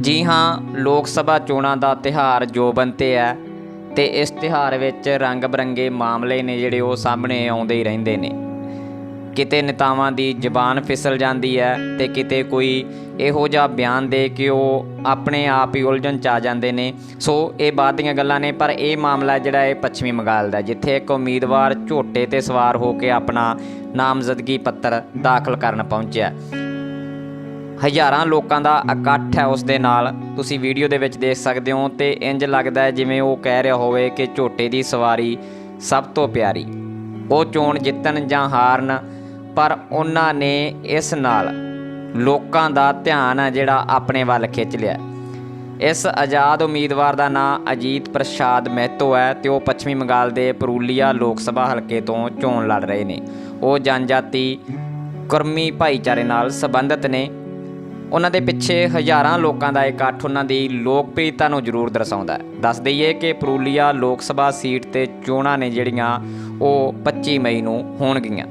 ਜੀ ਹਾਂ, ਲੋਕ ਸਭਾ ਚੋਣਾਂ ਦਾ ਤਿਹਾਰ ਜੋਬਨ ਤੇ ਹੈ ਤੇ ਇਸ ਤਿਹਾਰ ਵਿੱਚ ਰੰਗ ਬਰੰਗੇ ਮਾਮਲੇ ਨੇ ਜਿਹੜੇ ਉਹ ਸਾਹਮਣੇ ਆਉਂਦੇ ਹੀ ਰਹਿੰਦੇ ਨੇ। ਕਿਤੇ ਨੇਤਾਵਾਂ ਦੀ ਜ਼ਬਾਨ ਫਿਸਲ ਜਾਂਦੀ ਹੈ ਤੇ ਕਿਤੇ ਕੋਈ ਇਹੋ ਜਿਹਾ ਬਿਆਨ ਦੇ ਕੇ ਉਹ ਆਪਣੇ ਆਪ ਹੀ ਉਲਝਣ ਚ ਆ ਜਾਂਦੇ ਨੇ। ਸੋ ਇਹ ਬਾਅਦ ਦੀਆਂ ਗੱਲਾਂ ਨੇ, ਪਰ ਇਹ ਮਾਮਲਾ ਜਿਹੜਾ ਇਹ ਪੱਛਮੀ ਬੰਗਾਲ ਦਾ, ਜਿੱਥੇ ਇੱਕ ਉਮੀਦਵਾਰ ਝੋਟੇ ਤੇ ਸਵਾਰ ਹੋ ਕੇ ਆਪਣਾ ਨਾਮਜ਼ਦਗੀ ਪੱਤਰ ਦਾਖਲ ਕਰਨ ਪਹੁੰਚਿਆ। ਹਜ਼ਾਰਾਂ ਲੋਕਾਂ ਦਾ ਇਕੱਠ ਹੈ ਉਸ ਦੇ ਨਾਲ। ਤੁਸੀਂ ਵੀਡੀਓ ਦੇ ਵਿੱਚ ਦੇਖ ਸਕਦੇ ਹੋ ਤੇ ਇੰਜ ਲੱਗਦਾ ਹੈ ਜਿਵੇਂ ਉਹ ਕਹਿ ਰਿਹਾ ਹੋਵੇ ਕਿ ਝੋਟੇ ਦੀ ਸਵਾਰੀ ਸਭ ਤੋਂ ਪਿਆਰੀ। ਉਹ ਚੋਣ ਜਿੱਤਣ ਜਾਂ ਹਾਰਨ, ਪਰ ਉਹਨਾਂ ਨੇ ਇਸ ਨਾਲ ਲੋਕਾਂ ਦਾ ਧਿਆਨ ਹੈ ਜਿਹੜਾ ਆਪਣੇ ਵੱਲ ਖਿੱਚ ਲਿਆ। ਇਸ ਆਜ਼ਾਦ ਉਮੀਦਵਾਰ ਦਾ ਨਾਮ ਅਜੀਤ ਪ੍ਰਸਾਦ ਮਹਿਤੋ ਹੈ ਤੇ ਉਹ ਪੱਛਮੀ ਬੰਗਾਲ ਦੇ ਪਰੂਲੀਆ ਲੋਕ ਸਭਾ ਹਲਕੇ ਤੋਂ ਚੋਣ ਲੜ ਰਹੇ ਨੇ। ਉਹ ਜਨਜਾਤੀ, ਕੁਰਮੀ ਭਾਈਚਾਰੇ ਨਾਲ ਸੰਬੰਧਿਤ ਨੇ। ਉਹਨਾਂ ਦੇ ਪਿੱਛੇ ਹਜ਼ਾਰਾਂ ਲੋਕਾਂ ਦਾ ਇਕੱਠ ਉਹਨਾਂ ਦੀ ਲੋਕਪ੍ਰਿਯਤਾ ਨੂੰ ਜ਼ਰੂਰ ਦਰਸਾਉਂਦਾ ਹੈ। ਦੱਸ ਦਈਏ ਕਿ ਪਰੂਲੀਆ ਲੋਕ ਸਭਾ ਸੀਟ ਤੇ ਚੋਣਾਂ ਨੇ ਜਿਹੜੀਆਂ, ਉਹ 25 ਮਈ ਨੂੰ ਹੋਣਗੀਆਂ।